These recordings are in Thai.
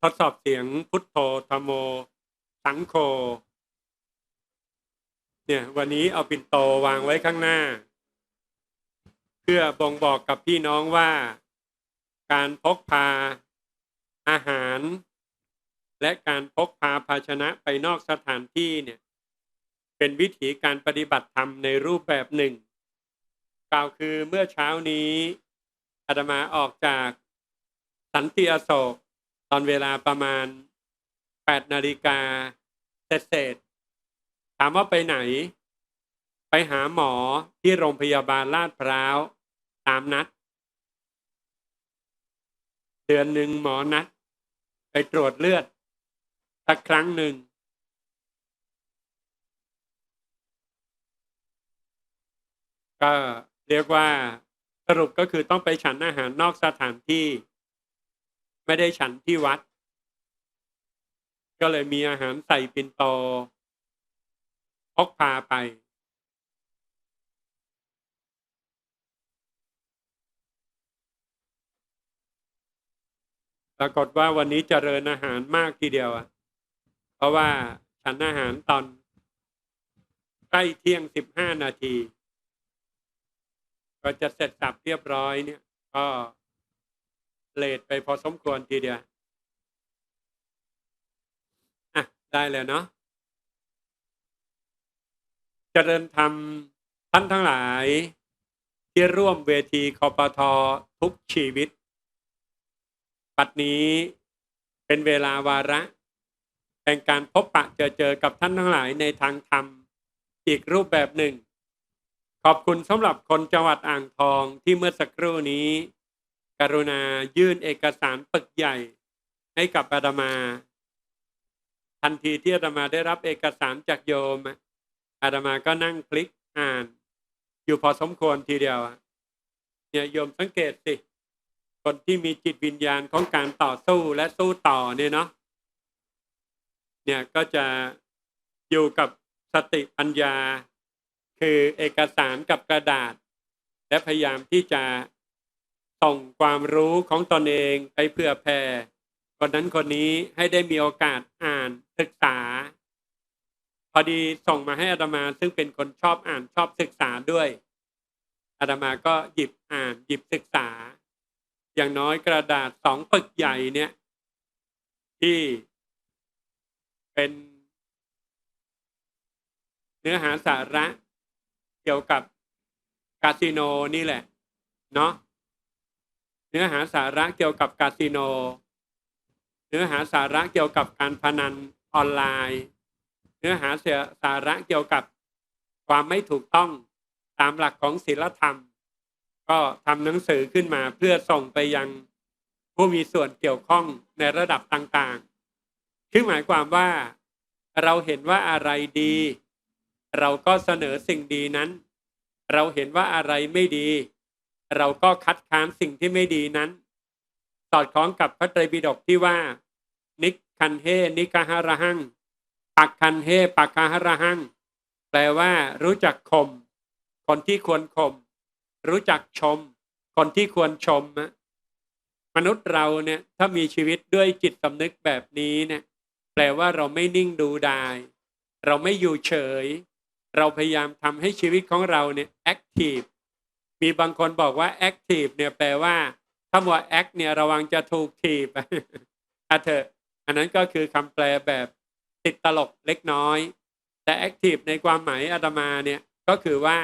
ทดสอบเสียงพุทโธธรรมโม สังโฆเนี่ย วันนี้เอาปิ่นโตวางไว้ข้างหน้า เพื่อบ่งบอกกับพี่น้องว่า การพกพาอาหาร และการพกพาภาชนะไปนอกสถานที่เนี่ย เป็นวิธีการปฏิบัติธรรมในรูปแบบหนึ่ง กล่าวคือเมื่อเช้านี้อาตมาออกจาก สันติอโศกตอนเวลาประมาณ8นาฬิกาเศษถามว่าไปไหน ไปหาหมอที่โรงพยาบาลลาดพร้าวตามนัด เดือนหนึ่งหมอนัด ไปตรวจเลือดสักครั้งหนึ่ง ก็เรียกว่าสรุปก็คือต้องไปฉันอาหารนอกสถานที่ ไม่ได้ฉันที่วัด ก็เลยมีอาหารใส่ปินโตพกพาไป ปรากฏว่าวันนี้เจริญอาหารมากทีเดียวอะเพราะว่าฉันอาหารตอนใกล้เที่ยงสิบห้านาที ก็จะเสร็จสับเรียบร้อยเนี่ย ก็ เลทไปพอสมควรทีเดียว อะ ได้แล้วเนาะเจริญธรรมท่านทั้งหลาย ที่ร่วมเวทีคอปทอทุกชีวิต ปัดนี้เป็นเวลาวาระแห่งการพบปะเจอเจอกับท่านทั้งหลายในทางธรรมอีกรูปแบบหนึ่ง ขอบคุณสำหรับคนจังหวัดอ่างทองที่เมื่อสักครู่นี้ กรุณายื่นเอกสารปึกใหญ่ให้กับอาตมา ทันทีที่อาตมาได้รับเอกสารจากโยมอาตมาก็นั่งคลิกอ่าน อยู่พอสมควรทีเดียวเนี่ยโยมสังเกตสิคนที่มีจิตวิญญาณของการต่อสู้และสู้ต่อเนี่ยเนาะเนี่ยก็จะอยู่กับสติปัญญา คือเอกสารกับกระดาษ และพยายามที่จะ ส่งความรู้ของตนเองไปเพื่อแผ่คนนั้นคนนี้ให้ได้มีโอกาสอ่านศึกษา พอดีส่งมาให้อาตมาซึ่งเป็นคนชอบอ่านชอบศึกษาด้วยอาตมาก็หยิบอ่านหยิบศึกษา อย่างน้อยกระดาษสองปึกใหญ่เนี่ย ที่เป็นเนื้อหาสาระเกี่ยวกับคาสิโนนี่แหละ เนาะ เนื้อหาสาระเกี่ยวกับคาสิโน เนื้อหาสาระเกี่ยวกับการพนันออนไลน์ เนื้อหาเสียสาระเกี่ยวกับความไม่ถูกต้องตามหลักของศีลธรรม ก็ทำหนังสือขึ้นมาเพื่อส่งไปยังผู้มีส่วนเกี่ยวข้องในระดับต่างๆ คือหมายความว่าเราเห็นว่าอะไรดี เราก็เสนอสิ่งดีนั้น เราเห็นว่าอะไรไม่ดี เราก็คัดค้านสิ่งที่ไม่ดีนั้น สอดคล้องกับพระไตรปิฎกที่ว่า นิคันเฮนิกาหาระหังปักคันเฮปักคาหระหัง แปลว่า รู้จักคม คนที่ควรคม รู้จักชม คนที่ควรชมนะมนุษย์เราเนี่ยถ้ามีชีวิตด้วยจิตสำนึกแบบนี้เนี่ย แปลว่าเราไม่นิ่งดูดายเราไม่อยู่เฉย เราพยายามทำให้ชีวิตของเราเนี่ยแอคทีฟ มีบางคนบอกว่าแอคทีฟเนี่ยแปลว่าถ้าว่าแอคเนี่ยระวังจะถูกทีบอะเถอะอันนั้นก็คือคำแปลแบบติดตลกเล็กน้อย แต่แอคทีฟในความหมายอาตมาเนี่ยก็คือว่า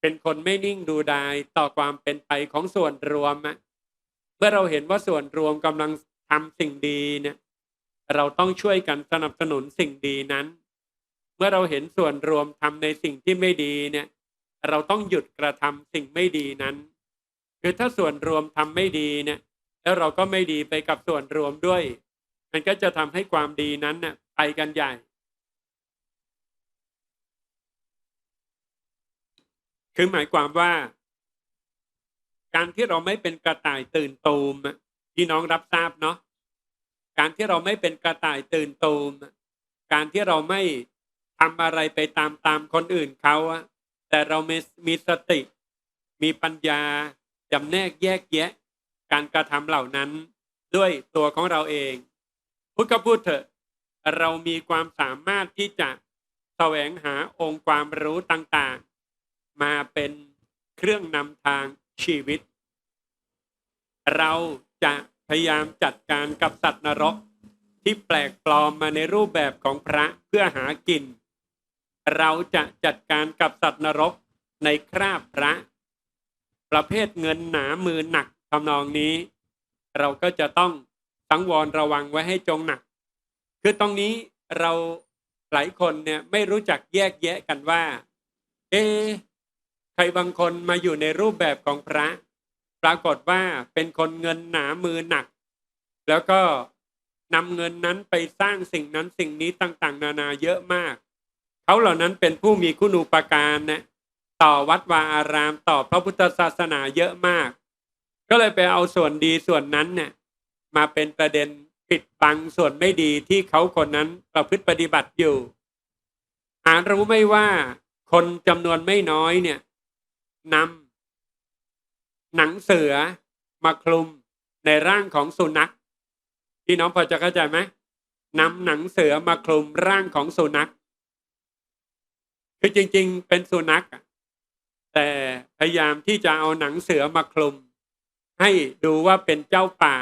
เป็นคนไม่นิ่งดูดายต่อความเป็นไปของส่วนรวมอะเมื่อเราเห็นว่าส่วนรวมกำลังทำสิ่งดีเนี่ยเราต้องช่วยกันสนับสนุนสิ่งดีนั้น เมื่อเราเห็นส่วนรวมทำในสิ่งที่ไม่ดีเนี่ย เราต้องหยุดกระทำสิ่งไม่ดีนั้น คือถ้าส่วนรวมทำไม่ดีเนี่ย แล้วเราก็ไม่ดีไปกับส่วนรวมด้วย มันก็จะทำให้ความดีนั้นน่ะไปกันใหญ่คือหมายความว่า การที่เราไม่เป็นกระต่ายตื่นตูมพี่น้องรับทราบเนาะการที่เราไม่เป็นกระต่ายตื่นตูมการที่เราไม่ทำอะไรไปตามตามคนอื่นเขาอะ แต่เรามีมีสติ มีปัญญาจำแนกแยกแยะ การกระทำเหล่านั้นด้วยตัวของเราเองพูดก็พูดเถอะ เรามีความสามารถที่จะแสวงหาองค์ความรู้ต่างๆ มาเป็นเครื่องนำทางชีวิต เราจะพยายามจัดการกับสัตว์นรกที่แปลกปลอมมาในรูปแบบของพระเพื่อหากิน เราจะจัดการกับสัตว์นรกในคราบพระ ประเภทเงินหนามือหนักทำนองนี้ เราก็จะต้องสังวรระวังไว้ให้จงหนัก คือตรงนี้เราหลายคนเนี่ยไม่รู้จักแยกแยะกันว่า เอ๊ใครบางคนมาอยู่ในรูปแบบของพระ ปรากฏว่าเป็นคนเงินหนามือหนัก แล้วก็นำเงินนั้นไปสร้างสิ่งนั้นสิ่งนี้ต่าง ๆ นานาเยอะมาก เขาเหล่านั้นเป็นผู้มีคุณูปการนะต่อวัดวาอาราม ต่อพระพุทธศาสนาเยอะมาก ก็เลยไปเอาส่วนดีส่วนนั้นเนี่ยมาเป็นประเด็นปิดบังส่วนไม่ดีที่เขาคนนั้นประพฤติปฏิบัติอยู่หารู้ไม่ว่าคนจำนวนไม่น้อยเนี่ยนำหนังเสือมาคลุมในร่างของสุนัขพี่น้องพอจะเข้าใจไหมนำหนังเสือมาคลุมร่างของสุนัข คือจริง ๆ เป็นสุนัขแต่พยายามที่จะเอาหนังเสือมาคลุม ให้ดูว่าเป็นเจ้าป่า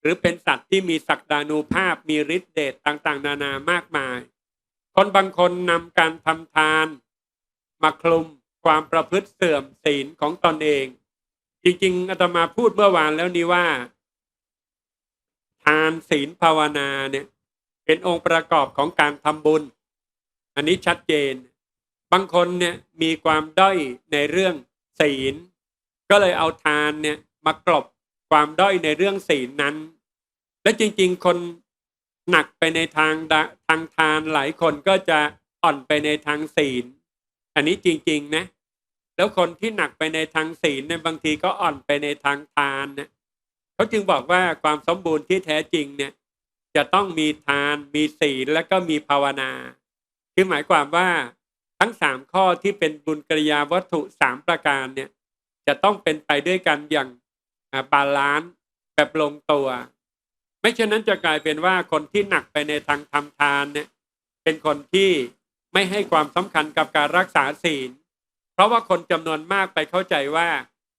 หรือเป็นสัตว์ที่มีศักดานุภาพมีฤทธิ์เดชต่าง ๆ นานามากมาย คนบางคนนำการทำทาน มาคลุมความประพฤติเสื่อมศีลของตนเอง จริง ๆอาตมาพูดเมื่อวานแล้วนี้ว่า ทานศีลภาวนาเนี่ย เป็นองค์ประกอบของการทำบุญ อันนี้ชัดเจน บางคนเนี่ยมีความด้อยในเรื่องศีล ก็เลยเอาทานเนี่ยมากลบความด้อยในเรื่องศีลนั้น และจริงๆ คนหนักไปในทางทางทานหลายคนก็จะอ่อนไปในทางศีล อันนี้จริงๆนะแล้วคนที่หนักไปในทางศีลเนี่ยบางทีก็อ่อนไปในทางทานเนี่ยเขาจึงบอกว่าความสมบูรณ์ที่แท้จริงเนี่ยจะต้องมีทานมีศีลและก็มีภาวนา คือหมายความว่า ทั้งสามข้อที่เป็นบุญกริยาวัตถุสามประการเนี่ยจะต้องเป็นไปด้วยกันอย่างบาลานซ์แบบลงตัว ไม่เช่นนั้นจะกลายเป็นว่าคนที่หนักไปในทางทำทานเนี่ยเป็นคนที่ไม่ให้ความสำคัญกับการรักษาศีล เพราะว่าคนจำนวนมากไปเข้าใจว่า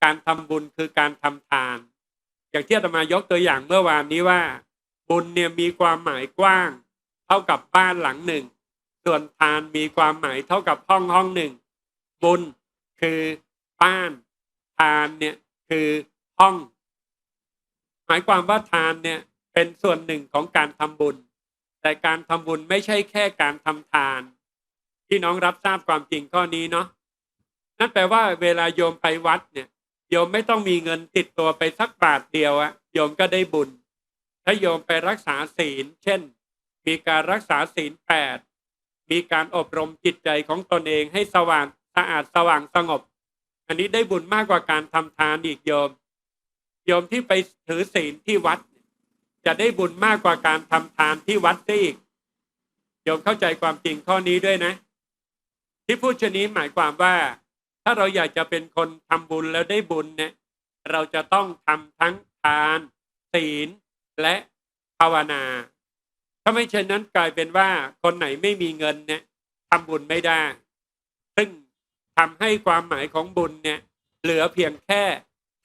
การทำบุญคือการทำทาน อย่างที่อาตมายกตัวอย่างเมื่อวานนี้ว่า บุญเนี่ยมีความหมายกว้าง เท่ากับบ้านหลังหนึ่ง ส่วนทานมีความหมายเท่ากับห้องห้องหนึ่ง บุญคือบ้านทานเนี่ยคือห้อง หมายความว่าทานเนี่ยเป็นส่วนหนึ่งของการทำบุญ แต่การทำบุญไม่ใช่แค่การทำทานพี่น้องรับทราบความจริงข้อนี้เนาะนั่นแปลว่าเวลาโยมไปวัดเนี่ยโยมไม่ต้องมีเงินติดตัวไปสักบาทเดียวอะโยมก็ได้บุญ ถ้าโยมไปรักษาศีล เช่น มีการรักษาศีลแปด มีการอบรมจิตใจของตนเองให้สว่างสะอาดสว่างสงบ อันนี้ได้บุญมากกว่าการทำทานอีกโยม โยมที่ไปถือศีลที่วัด จะได้บุญมากกว่าการทำทานที่วัดได้อีกโยมเข้าใจความจริงข้อนี้ด้วยนะ ที่พูดชนี้หมายความว่า ถ้าเราอยากจะเป็นคนทำบุญแล้วได้บุญเนี่ยเราจะต้องทำทั้งทาน ศีลและภาวนา ถ้าไม่เช่นนั้นกลายเป็นว่าคนไหนไม่มีเงินเนี่ยทำบุญไม่ได้ ซึ่งทำให้ความหมายของบุญเนี่ย เหลือเพียงแค่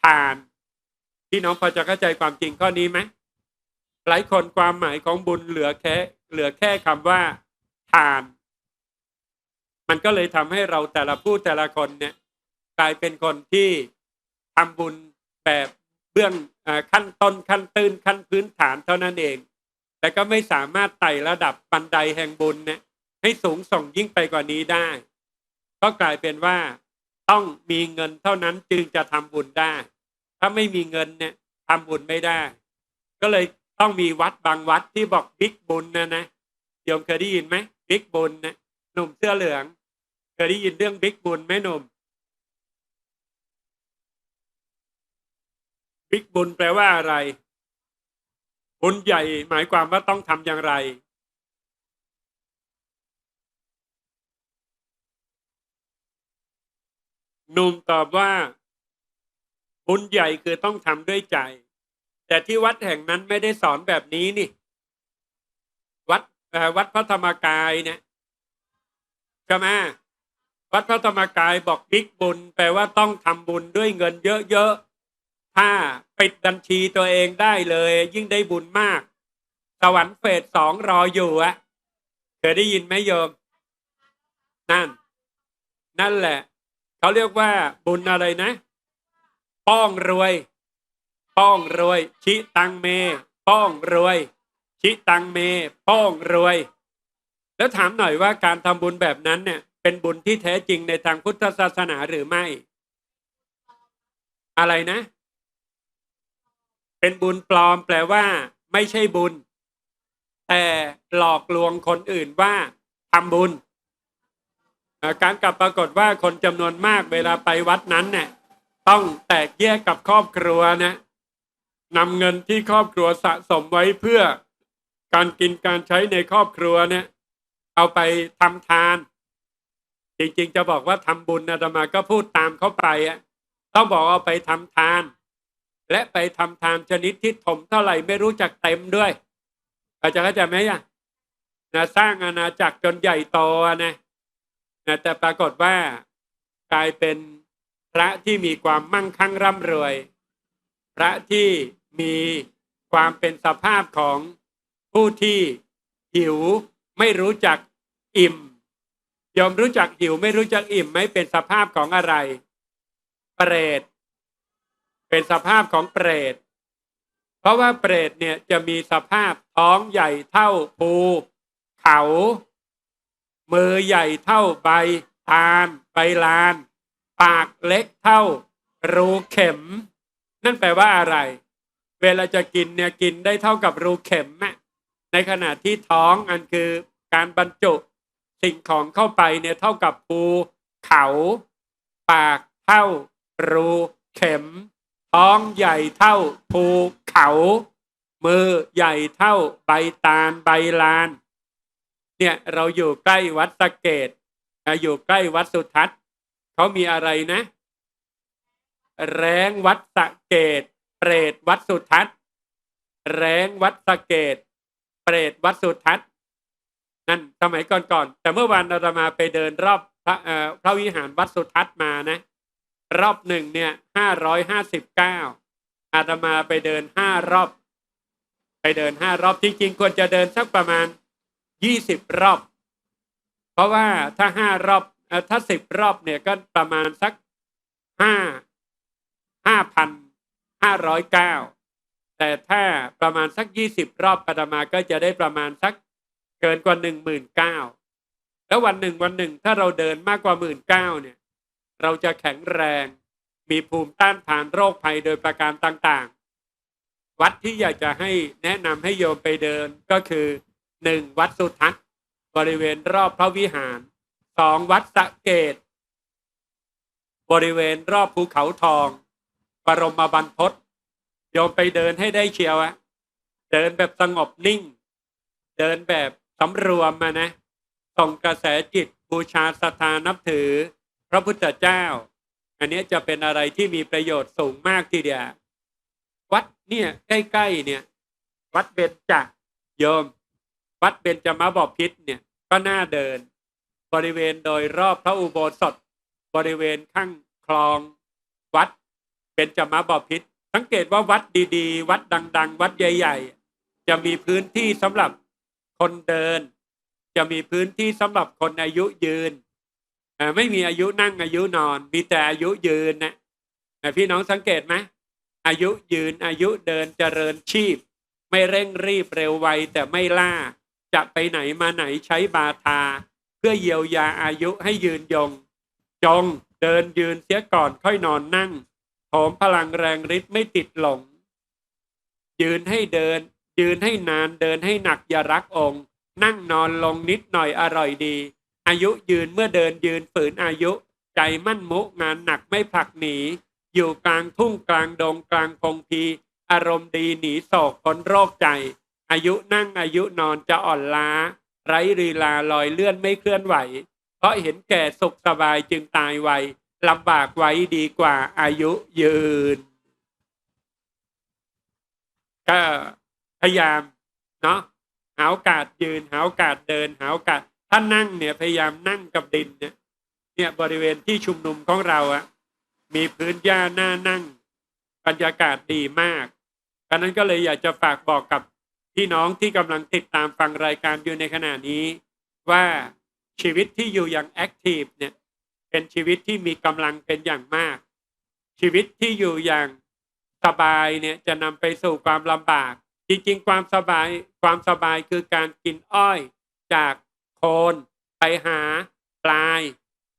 ทานพี่น้องพอจะเข้าใจความจริงข้อนี้ไหมหลายคนความหมายของบุญเหลือแค่ เหลือแค่คำว่าทาน มันก็เลยทำให้เราแต่ละผู้แต่ละคนเนี่ย กลายเป็นคนที่ทำบุญแบบเบื้องอขั้นต้นขั้นตื้นขั้นพื้นฐานเท่านั้นเอง แต่ก็ไม่สามารถไต่ระดับบันไดแห่งบุญเนี่ยให้สูงส่งยิ่งไปกว่านี้ได้ ก็กลายเป็นว่าต้องมีเงินเท่านั้นจึงจะทำบุญได้ ถ้าไม่มีเงินเนี่ยทำบุญไม่ได้ ก็เลยต้องมีวัดบางวัดที่บอกบิ๊กบุญนะนะโยมเคยได้ยินไหมบิ๊กบุญนะหนุ่มเสื้อเหลือง เคยได้ยินเรื่องบิ๊กบุญไหมหนุ่มบิ๊กบุญแปลว่าอะไร บุญใหญ่หมายความว่าต้องทำอย่างไร หนุ่มตอบว่า บุญใหญ่คือต้องทำด้วยใจ แต่ที่วัดแห่งนั้นไม่ได้สอนแบบนี้นี่ วัดเอ่วัดพระธรรมกายเนี่ยใช่ไหมวัดพระธรรมกายบอกบิ๊กบุญแปลว่าต้องทำบุญด้วยเงินเยอะๆ้าปิดบัญชีตัวเองได้เลย ยิ่งได้บุญมาก สวรรค์เฟสสองรออยู่อะเคยได้ยินไหมโยม นั่น นั่นแหละ เขาเรียกว่าบุญอะไรนะ ป้องรวย ป้องรวย ชิตังเม ป้องรวย ชิตังเม ป้องรวย แล้วถามหน่อยว่าการทำบุญแบบนั้นเนี่ย เป็นบุญที่แท้จริงในทางพุทธศาสนาหรือไม่ อะไรนะ เป็นบุญปลอมแปลว่า ไม่ใช่บุญ แต่หลอกลวงคนอื่นว่าทำบุญ การกลับปรากฏว่าคนจำนวนมากเวลาไปวัดนั้นเนี่ยต้องแตกแยกกับครอบครัวนะนำเงินที่ครอบครัวสะสมไว้เพื่อการกินการใช้ในครอบครัวเนี่ย เอาไปทำทาน จริงๆจะบอกว่าทำบุญนะอาตมาก็พูดตามเขาไปอะต้องบอกเอาไปทำทาน และไปทำทานชนิดที่ถมเท่าไหร่ไม่รู้จักเต็มด้วยอาจจะเข้าใจไหมอะนะสร้างอาณาจักรจนใหญ่โตนะนะแต่ปรากฏว่ากลายเป็นพระที่มีความมั่งคั่งร่ำรวย พระที่มีความเป็นสภาพของผู้ที่หิวไม่รู้จักอิ่มยอมรู้จักหิวไม่รู้จักอิ่มไหมเป็นสภาพของอะไรเปรต เป็นสภาพของเปรต เพราะว่าเปรตเนี่ยจะมีสภาพท้องใหญ่เท่าภูเขา มือใหญ่เท่าใบตาลใบลาน ปากเล็กเท่า รูเข็ม นั่นแปลว่าอะไร เวลาจะกินเนี่ยกินได้เท่ากับรูเข็มอะในขณะที่ท้องอันคือการบรรจุสิ่งของเข้าไปเนี่ยเท่ากับภูเขา ปากเท่ารูเข็ม ท้องใหญ่เท่าภูเขา มือใหญ่เท่าใบตาลใบลาน เนี่ยเราอยู่ใกล้วัดสะเกตอะอยู่ใกล้วัดสุทัศน์เขามีอะไรนะ แรงวัดสะเกตเปรตวัดสุทัศน์ แรงวัดสะเกตเปรตวัดสุทัศน์นั่นสมัยก่อนๆแต่เมื่อวานเราจะมาไปเดินรอบพระเอ่อพระวิหารวัดสุทัศน์มานะ รอบหนึ่งเนี่ยห้าร้อยห้าสิบเก้าอาตมาไปเดินห้ารอบ ไปเดินห้ารอบจริงๆควรจะเดินสักประมาณยี่สิบรอบ เพราะว่าถ้าห้ารอบถ้าสิบรอบเนี่ยก็ประมาณสักห้าห้าพันห้าร้อยเก้าแต่ถ้าประมาณสักยี่สิบรอบอาตมาก็จะได้ประมาณสักเกินกว่าหนึ่งหมื่นเก้าแล้ววันหนึ่งวันหนึ่งถ้าเราเดินมากกว่าหมื่นเก้าเนี่ย เราจะแข็งแรง มีภูมิต้านทานโรคภัยโดยประการต่างๆ วัดที่อยากจะให้แนะนำให้โยมไปเดินก็คือหนึ่งวัดสุทัศน์บริเวณรอบพระวิหารสองวัดสะเกต บริเวณรอบภูเขาทองบรมบรรพตโยมไปเดินให้ได้เชียวอะเดินแบบสงบนิ่ง เดินแบบสำรวมมานะส่งกระแสจิตบูชาศรานับถือ พระพุทธเจ้า อันนี้จะเป็นอะไรที่มีประโยชน์สูงมากทีเดียววัดเนี่ยใกล้ๆเนี่ย วัดเบญจโยม วัดเบญจมาบอพิษเนี่ยก็น่าเดิน บริเวณโดยรอบพระอุโบสถ บริเวณข้างคลอง วัดเบญจมาบอพิษสังเกตว่าวัดดีๆ วัดดัง ๆ วัดใหญ่ ๆ จะมีพื้นที่สำหรับคนเดิน จะมีพื้นที่สำหรับคนอายุยืน ไม่มีอายุนั่งอายุนอน มีแต่อายุยืนนะพี่น้องสังเกตไหมอายุยืนอายุเดินเจริญชีพ ไม่เร่งรีบเร็วไวแต่ไม่ล่า จะไปไหนมาไหนใช้บาทา เพื่อเยียวยาอายุให้ยืนยง จงเดินยืนเสียก่อนค่อยนอนนั่งโถมพลังแรงฤทธิ์ไม่ติดหลง ยืนให้เดิน ยืนให้นานเดินให้หนักอย่ารักองค์ นั่งนอนลงนิดหน่อยอร่อยดี อายุยืนเมื่อเดินยืนฝืนอายุ ใจมั่นมุงานหนักไม่ผลักหนี อยู่กลางทุ่งกลางดงกลางพงพี อารมณ์ดีหนีโศกพ้นโรคใจ อายุนั่งอายุนอนจะอ่อนล้า ไร้รีลาลอยเลื่อนไม่เคลื่อนไหว เพราะเห็นแก่สุขสบายจึงตายไวลำบากไว้ดีกว่าอายุยืน ก็พยายามเนาะหาโอกาสยืนหาโอกาสเดินหาโอกาส ถ้านั่งเนี่ยพยายามนั่งกับดินเนี่ยเนี่ยบริเวณที่ชุมนุมของเราอะมีพื้นหญ้าหน้านั่งบรรยากาศดีมากดังนั้นก็เลยอยากจะฝากบอกกับพี่น้องที่กำลังติดตามฟังรายการอยู่ในขณะนี้ ว่าชีวิตที่อยู่อย่างแอคทีฟเนี่ยเป็นชีวิตที่มีกำลังเป็นอย่างมาก ชีวิตที่อยู่อย่างสบายเนี่ยจะนำไปสู่ความลำบาก จริงๆ ความสบายความสบายคือการกินอ้อยจาก โคนไปหาปลาย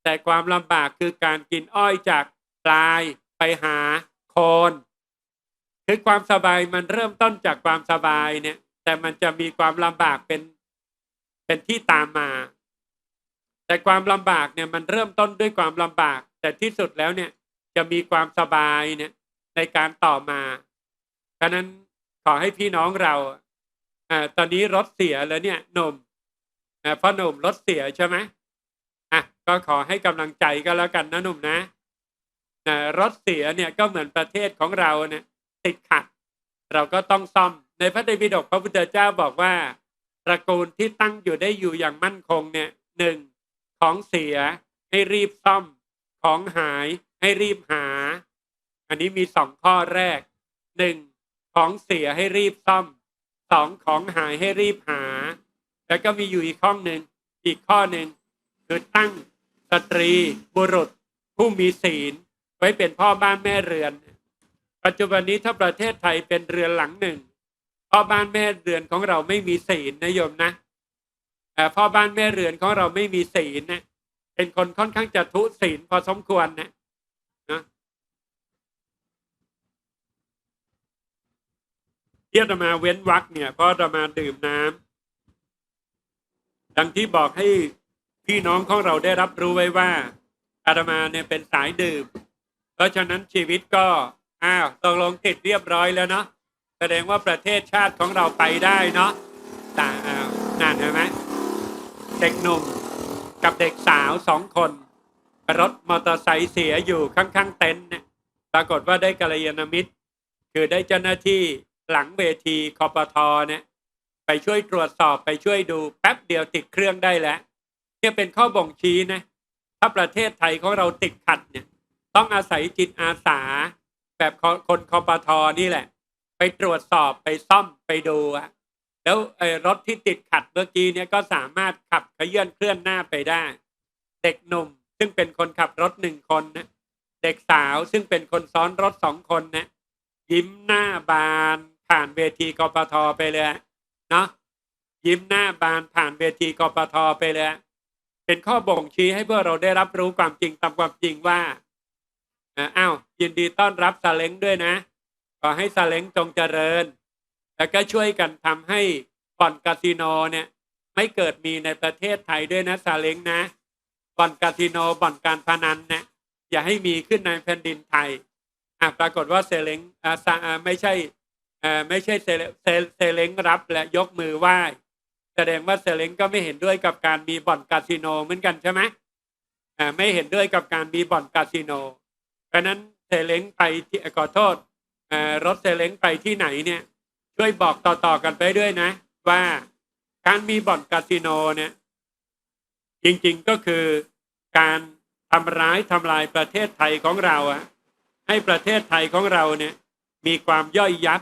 แต่ความลำบากคือการกินอ้อยจากปลายไปหาโคนคือความสบายมันเริ่มต้นจากความสบายเนี่ย แต่มันจะมีความลำบากเป็นเป็นที่ตามมา แต่ความลำบากเนี่ยมันเริ่มต้นด้วยความลำบาก แต่ที่สุดแล้วเนี่ยจะมีความสบายเนี่ยในการต่อมาฉะนั้นขอให้พี่น้องเราอ่าตอนนี้รถเสียแล้วเนี่ยหนุ่ม อ่าพ่อหนุ่มรถเสียใช่ไหมอะก็ขอให้กำลังใจก็แล้วกันนะหนุ่มนะอ่ารถเสียเนี่ยก็เหมือนประเทศของเราเนี่ยติดขัด เราก็ต้องซ่อม ในพระไตรปิฎกพระพุทธเจ้าบอกว่าตระกูลที่ตั้งอยู่ได้อยู่อย่างมั่นคงเนี่ยหนึ่งของเสียให้รีบซ่อม ของหายให้รีบหา อันนี้มีสองข้อแรกหนึ่งของเสียให้รีบซ่อมสองของหายให้รีบหา แล้วก็มีอยู่อีกข้อหนึ่งอีกข้อหนึ่งคือตั้งสตรีบุรุษ ผู้มีศีล ไว้เป็นพ่อบ้านแม่เรือน ปัจจุบันนี้ถ้าประเทศไทยเป็นเรือนหลังหนึ่งพ่อบ้านแม่เรือนของเราไม่มีศีลนะโยมนะแต่พ่อบ้านแม่เรือนของเราไม่มีศีลนะเป็นคนค่อนข้างจะทุศีลพอสมควรนะนะที่อาตมาเว้นวักเนี่ยเพราะอาตมาดื่มน้ำ ดังที่บอกให้พี่น้องของเราได้รับรู้ไว้ว่า อาตมาเนี่ยเป็นสายดื่ม เพราะฉะนั้นชีวิตก็อ้าวตกลงติดเรียบร้อยแล้วเนาะแสดงว่าประเทศชาติของเราไปได้เนาะแต่อ้าวนั่นเห็นไหมเด็กหนุ่มกับเด็กสาวสองคนรถมอเตอร์ไซค์เสียอยู่ข้างๆเต็นท์เนี่ยปรากฏว่าได้กัลยาณมิตร คือได้เจ้าหน้าที่หลังเวทีคอปทอเนี่ย ไปช่วยตรวจสอบไปช่วยดูแป๊บเดียวติดเครื่องได้แล้วเนี่ยเป็นข้อบ่งชี้นะถ้าประเทศไทยของเราติดขัดเนี่ย ต้องอาศัยจิตอาสา แบบคนคอปทอนี่แหละ ไปตรวจสอบไปซ่อมไปดูอะแล้วรถที่ติดขัดเมื่อกี้เนี่ยก็สามารถขับขยื่นเคลื่อนหน้าไปได้ เด็กหนุ่มซึ่งเป็นคนขับรถหนึ่งคนนะเด็กสาวซึ่งเป็นคนซ้อนรถสองคนนะยิ้มหน้าบานผ่านเวทีกปทไปเลย เนาะยิ้มหน้าบานผ่านเวทีกปทไปเลย เป็นข้อบ่งชี้ให้พวกเราได้รับรู้ความจริงตามความจริงว่าอ้าวยินดีต้อนรับซาเล้งด้วยนะขอให้ซาเล้งจงเจริญ แล้วก็ช่วยกันทำให้บ่อนคาสิโนเนี่ย ไม่เกิดมีในประเทศไทยด้วยนะซาเล้งนะบ่อนคาสิโนบ่อนการพนันเนะอย่าให้มีขึ้นในแผ่นดินไทยอะปรากฏว่าเซเล้งอ่าไม่ใช่ ไม่ใช่เซเซเซเล้งรับและยกมือไหว้แสดงว่าเซเล้งก็ไม่เห็นด้วยกับการมีบ่อนคาสิโนเหมือนกันใช่ไหมไม่เห็นด้วยกับการมีบ่อนคาสิโน เพราะนั้นเซเล้งไปที่ขอโทษรถเซเล้งไปที่ไหนเนี่ยช่วยบอกต่อๆกันไปด้วยนะ ว่าการมีบ่อนคาสิโนเนี่ยจริงๆก็คือการทำร้ายทำลายประเทศไทยของเราอะให้ประเทศไทยของเราเนี่ยมีความย่อยยับ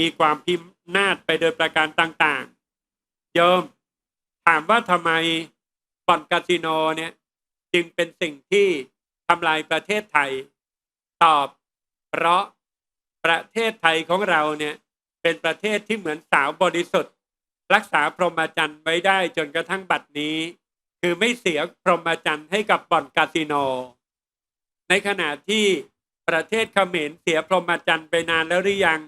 มีความพิมนาศไปโดยประการต่างๆ โยมถามว่าทำไมบ่อนคาสิโนเนี่ยจึงเป็นสิ่งที่ทำลายประเทศไทย ตอบ เพราะประเทศไทยของเราเนี่ยเป็นประเทศที่เหมือนสาวบริสุทธิ์ รักษาพรหมจรรย์ไว้ได้จนกระทั่งบัดนี้ คือไม่เสียพรหมจรรย์ให้กับบ่อนคาสิโน ในขณะที่ประเทศเขมรเสียพรหมจรรย์ไปนานแล้วหรือยัง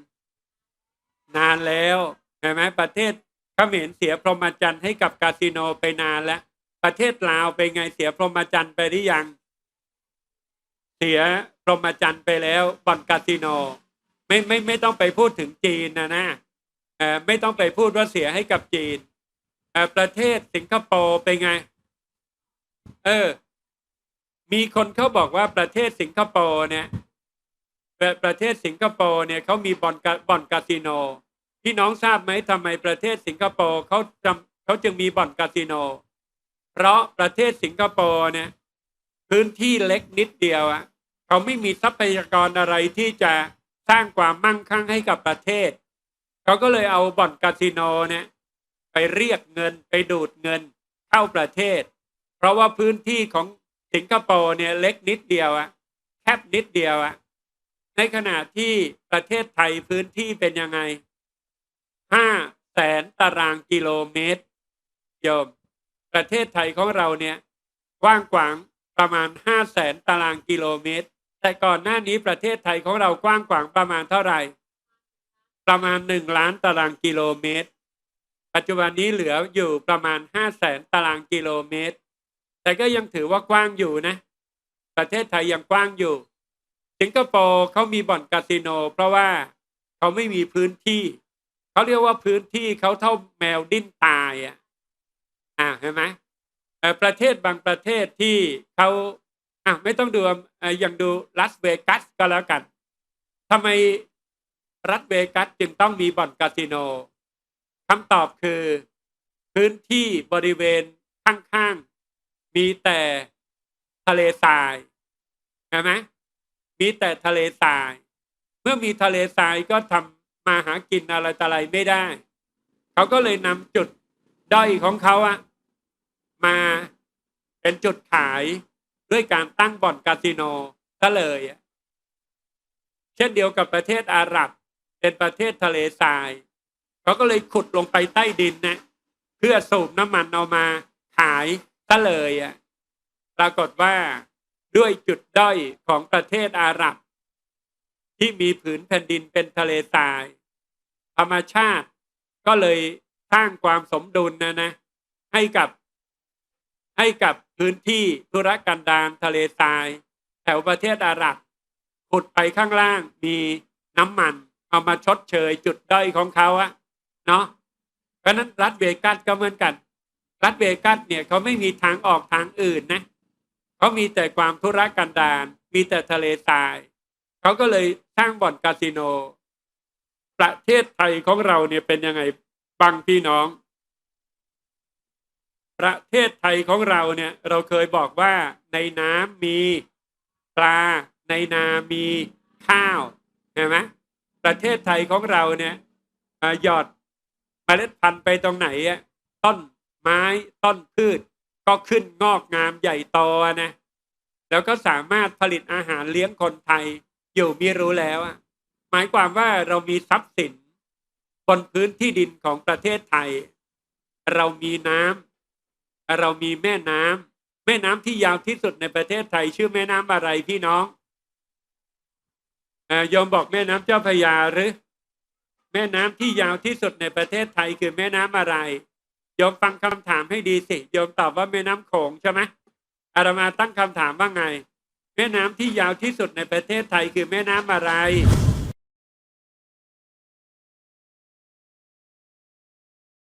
นานแล้วเห็นไหมประเทศเขมรเสียพรหมจรรย์ให้กับคาสิโนไปนานแล้ว ประเทศลาวไปไงเสียพรหมจรรย์ไปหรือยัง เสียพรหมจรรย์ไปแล้วบ่อนคาสิโน ไม่ไม่ไม่ต้องไปพูดถึงจีนนะนะเออไม่ต้องไปพูดว่าเสียให้กับจีนเออประเทศสิงคโปร์ไปไง เออ มีคนเขาบอกว่าประเทศสิงคโปร์เนี่ย ประเทศสิงคโปร์เนี่ยเขามีบ่อนบ่อนคาสิโนพี่น้องทราบไหมทำไมประเทศสิงคโปร์เขาจำเขาจึงมีบ่อนคาสิโน เพราะประเทศสิงคโปร์เนี่ยพื้นที่เล็กนิดเดียวอะเขาไม่มีทรัพยากรอะไรที่จะสร้างความมั่งคั่งให้กับประเทศ เขาก็เลยเอาบ่อนคาสิโนเนี่ยไปเรียกเงินไปดูดเงินเข้าประเทศ เพราะว่าพื้นที่ของสิงคโปร์เนี่ยเล็กนิดเดียวอะแคบนิดเดียวอะ ในขณะที่ประเทศไทยพื้นที่เป็นยังไงห้าแสนตารางกิโลเมตรโยมประเทศไทยของเราเนี่ยกว้างขวางประมาณห้าแสนตารางกิโลเมตร แต่ก่อนหน้านี้ประเทศไทยของเรากว้างขวางประมาณเท่าไหร่ ประมาณหนึ่งล้านตารางกิโลเมตร ปัจจุบันนี้เหลืออยู่ประมาณห้าแสนตารางกิโลเมตร แต่ก็ยังถือว่ากว้างอยู่นะ ประเทศไทยยังกว้างอยู่ สิงคโปร์เขามีบ่อนคาสิโน เพราะว่าเขาไม่มีพื้นที่เขาเรียกว่าพื้นที่เขาเท่าแมวดิ้นตายอะอ่าเห็นไหมประเทศบางประเทศที่เขาอะไม่ต้องดูอย่างดูลัสเวกัสก็แล้วกันทำไมรัฐเวกัสจึงต้องมีบ่อนคาสิโนคำตอบคือ พื้นที่บริเวณข้างๆมีแต่ทะเลทรายเห็นไหม มีแต่ทะเลทราย เมื่อมีทะเลทรายก็ทำมาหากินอะไรต่ออะไรไม่ได้ เขาก็เลยนำจุดด้อยของเขาอะมาเป็นจุดขายด้วยการตั้งบ่อนคาสิโนก็เลยเช่นเดียวกับประเทศอาหรับ เป็นประเทศทะเลทราย เขาก็เลยขุดลงไปใต้ดินนะเพื่อสูบน้ำมันเอามาขายก็เลยอะปรากฏว่า ด้วยจุดด้อยของประเทศอาหรับ ที่มีผืนแผ่นดินเป็นทะเลทราย ธรรมชาติก็เลยสร้างความสมดุลนะนะ ให้กับให้กับพื้นที่ธุรกันดารทะเลทราย แถวประเทศอาหรับขุดไปข้างล่างมีน้ำมันเอามาชดเชยจุดด้อยของเขาอะเนาะเพราะนั้นรัฐเวกัสก็เหมือนกัน รัฐเวกัสเนี่ยเขาไม่มีทางออกทางอื่นนะ เขามีแต่ความธุรกันดารมีแต่ทะเลทราย เขาก็เลยสร้างบ่อนคาสิโน ประเทศไทยของเราเนี่ยเป็นยังไงบางพี่น้อง ประเทศไทยของเราเนี่ยเราเคยบอกว่าในน้ำมีปลาในนามีข้าวเห็นไหมประเทศไทยของเราเนี่ยหยอดเมล็ดพันธุ์ไปตรงไหนอะต้นไม้ต้นพืช ก็ขึ้นงอกงามใหญ่โตนะ แล้วก็สามารถผลิตอาหารเลี้ยงคนไทยอยู่มีรู้แล้วอะหมายความว่าเรามีทรัพย์สิน บนพื้นที่ดินของประเทศไทย เรามีน้ำเรามีแม่น้ำแม่น้ำที่ยาวที่สุดในประเทศไทย ชื่อแม่น้ำอะไรพี่น้องอยอมบอกแม่น้ำเจ้าพระยาหรือ แม่น้ำที่ยาวที่สุดในประเทศไทยคือแม่น้ำอะไร โยมฟังคำถามให้ดีสิโยมตอบว่าแม่น้ำโขงใช่ไหมอาตมาตั้งคำถามว่าไง แม่น้ำที่ยาวที่สุดในประเทศไทยคือแม่น้ำอะไร